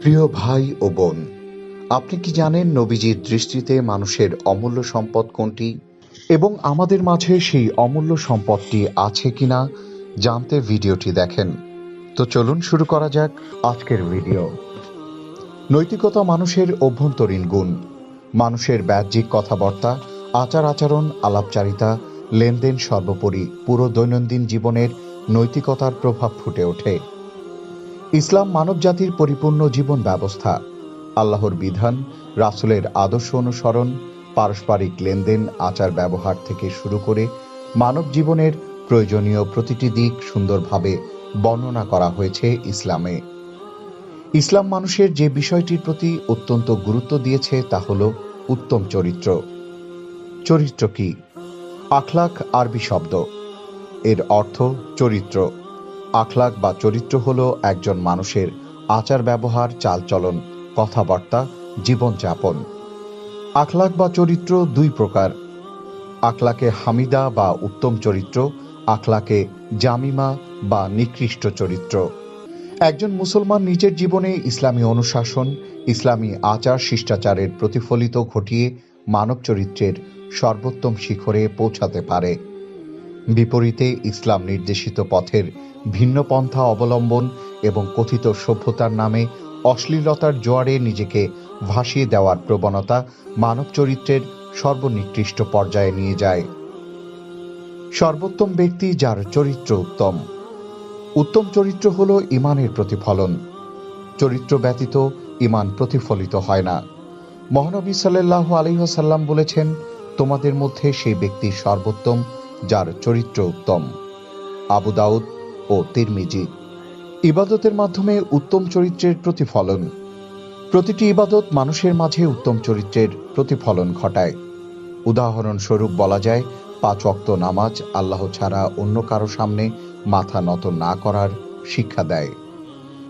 প্রিয় ভাই ও বোন, আপনি কি জানেন নবীজির দৃষ্টিতে মানুষের অমূল্য সম্পদ কোনটি? এবং আমাদের মাঝে সেই অমূল্য সম্পদটি আছে কিনা জানতে ভিডিওটি দেখেন। তো চলুন শুরু করা যাক আজকের ভিডিও। নৈতিকতা মানুষের অভ্যন্তরীণ গুণ, মানুষের বাহ্যিক কথাবার্তা, আচার আচরণ, আলাপচারিতা, লেনদেন সর্বোপরি পুরো দৈনন্দিন জীবনের নৈতিকতার প্রভাব ফুটে ওঠে। ইসলাম মানবজাতির পরিপূর্ণ জীবন ব্যবস্থা আল্লাহর বিধান, রাসূলের আদর্শ অনুসরণ, পারস্পরিক লেনদেন, আচার ব্যবহার থেকে শুরু করে মানব জীবনের প্রয়োজনীয় প্রতিটি দিক সুন্দরভাবে বর্ণনা করা হয়েছে ইসলামে। ইসলাম মানুষের যে বিষয়টির প্রতি অত্যন্ত গুরুত্ব দিয়েছে তা হল উত্তম চরিত্র। চরিত্র কি? আখলাক আরবি শব্দ। এর অর্থ চরিত্র। আখলাক বা চরিত্র হল একজন মানুষের আচার ব্যবহার, চালচলন, কথাবার্তা, জীবনযাপন। আখলাক বা চরিত্র দুই প্রকার। আখলাকে হামিদা বা উত্তম চরিত্র, আখলাকে জামিমা বা নিকৃষ্ট চরিত্র। একজন মুসলমান নিজের জীবনে ইসলামী অনুশাসন, ইসলামী আচার শিষ্টাচারের প্রতিফলিত ঘটিয়ে মানব চরিত্রের সর্বোত্তম শিখরে পৌঁছাতে পারে। বিপরীতে ইসলাম নির্দেশিত পথের ভিন্ন পন্থা অবলম্বন এবং কথিত সভ্যতার নামে অশ্লীলতার জোয়ারে নিজেকে ভাসিয়ে দেওয়ার প্রবণতা মানব চরিত্রের সর্বনিকৃষ্ট পর্যায়ে নিয়ে যায়। সর্বোত্তম ব্যক্তি যার চরিত্র উত্তম। উত্তম চরিত্র হল ইমানের প্রতিফলন। চরিত্র ব্যতীত ইমান প্রতিফলিত হয় না। মহানবী সাল্লাহ আলহিহাসাল্লাম বলেছেন, তোমাদের মধ্যে সেই ব্যক্তি সর্বোত্তম যার চরিত্র উত্তম। আবু দাউদ ও তিরমিজি। ইবাদতের মাধ্যমে উত্তম চরিত্রের প্রতিফলন। প্রতিটি ইবাদত মানুষের মাঝে উত্তম চরিত্রের প্রতিফলন ঘটায়। উদাহরণস্বরূপ বলা যায়, পাঁচ অক্ত নামাজ আল্লাহ ছাড়া অন্য কারও সামনে মাথা নত না করার শিক্ষা দেয়।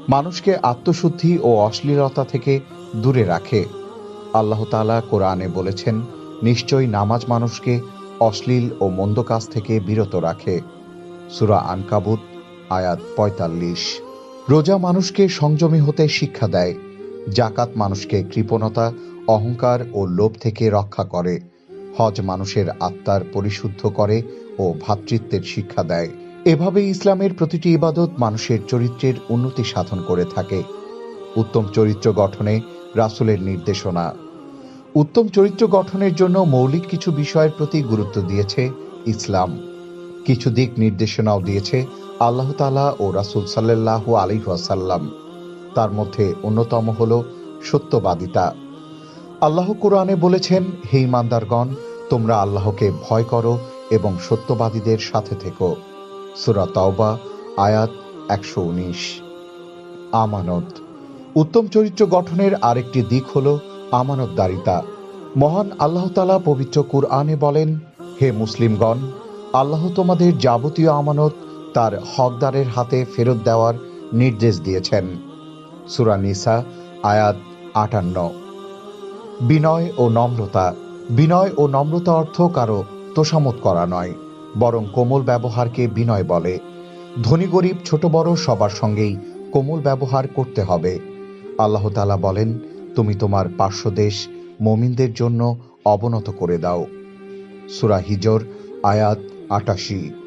মানুষকে আত্মশুদ্ধি ও অশ্লীলতা থেকে দূরে রাখে। আল্লাহ তাআলা কোরআনে বলেছেন, নিশ্চয়ই নামাজ মানুষকে অশ্লীল ও মন্দ কাজ থেকে বিরত রাখে। সুরা আনকাবুত, আয়াত পঁয়তাল্লিশ। রোজা মানুষকে সংযমী হতে শিক্ষা দেয়। জাকাত মানুষকে কৃপণতা, অহংকার ও লোভ থেকে রক্ষা করে। হজ মানুষের আত্মার পরিশুদ্ধ করে ও ভ্রাতৃত্বের শিক্ষা দেয়। এভাবে ইসলামের প্রতিটি ইবাদত মানুষের চরিত্রের উন্নতি সাধন করে থাকে। উত্তম চরিত্র গঠনে রাসুলের নির্দেশনা। উত্তম চরিত্র গঠনের জন্য মৌলিক কিছু বিষয়ের প্রতি গুরুত্ব দিয়েছে ইসলাম। কিছু দিক নির্দেশনাও দিয়েছে আল্লাহ তালা ও রাসূল সাল্লাহ আলিহাসাল্লাম তার মধ্যে অন্যতম হল সত্যবাদিতা। আল্লাহ কোরআনে বলেছেন, হে ইমানদারগণ তোমরা আল্লাহকে ভয় করো এবং সত্যবাদীদের সাথে থেকো। সুরা তাওবা, আয়াত একশো উনিশ। আমানত। উত্তম চরিত্র গঠনের আরেকটি দিক হল আমানতদারিতা। মহান আল্লাহ তালা পবিত্র কুরআনে বলেন, হে মুসলিমগণ, আল্লাহ তোমাদের যাবতীয় আমানত তার হকদারের হাতে ফেরত দেওয়ার নির্দেশ দিয়েছেন। সুরা নিসা, আয়াত আটান্ন। বিনয় ও নম্রতা। বিনয় ও নম্রতা অর্থ কারও তোষামত করা নয়, বরং কোমল ব্যবহারকে বিনয় বলে। ধনী গরিব ছোট বড় সবার সঙ্গেই কোমল ব্যবহার করতে হবে। আল্লাহ তালা বলেন তুমি তোমার পার্শ্বদেশ মমিনদের জন্য অবনত করে দাও। সুরা হিজর আয়াত আটাশি।